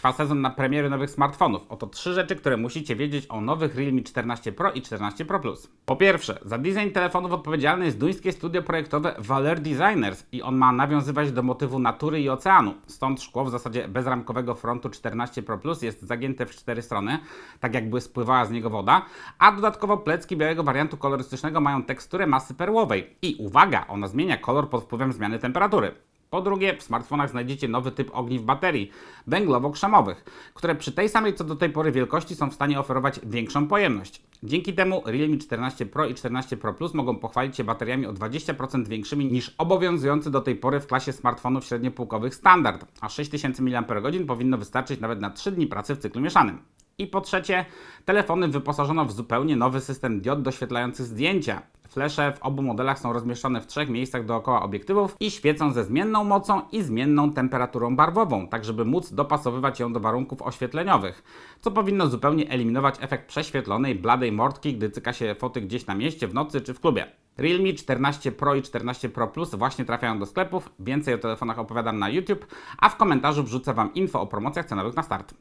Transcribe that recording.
Trwa sezon na premiery nowych smartfonów. Oto trzy rzeczy, które musicie wiedzieć o nowych Realme 14 Pro i 14 Pro Plus. Po pierwsze, za design telefonów odpowiedzialne jest duńskie studio projektowe Valer Designers i on ma nawiązywać do motywu natury i oceanu. Stąd szkło w zasadzie bezramkowego frontu 14 Pro Plus jest zagięte w cztery strony, tak jakby spływała z niego woda, a dodatkowo plecki białego wariantu kolorystycznego mają teksturę masy perłowej. I uwaga, ona zmienia kolor pod wpływem zmiany temperatury. Po drugie, w smartfonach znajdziecie nowy typ ogniw baterii, węglowo-krzemowych, które przy tej samej co do tej pory wielkości są w stanie oferować większą pojemność. Dzięki temu Realme 14 Pro i 14 Pro Plus mogą pochwalić się bateriami o 20% większymi niż obowiązujący do tej pory w klasie smartfonów średniopółkowych standard, a 6000 mAh powinno wystarczyć nawet na 3 dni pracy w cyklu mieszanym. I po trzecie, telefony wyposażono w zupełnie nowy system diod doświetlających zdjęcia. Flesze w obu modelach są rozmieszczone w trzech miejscach dookoła obiektywów i świecą ze zmienną mocą i zmienną temperaturą barwową, tak żeby móc dopasowywać ją do warunków oświetleniowych, co powinno zupełnie eliminować efekt prześwietlonej, bladej mordki, gdy cyka się foty gdzieś na mieście, w nocy czy w klubie. Realme 14 Pro i 14 Pro Plus właśnie trafiają do sklepów. Więcej o telefonach opowiadam na YouTube, a w komentarzu wrzucę Wam info o promocjach cenowych na start.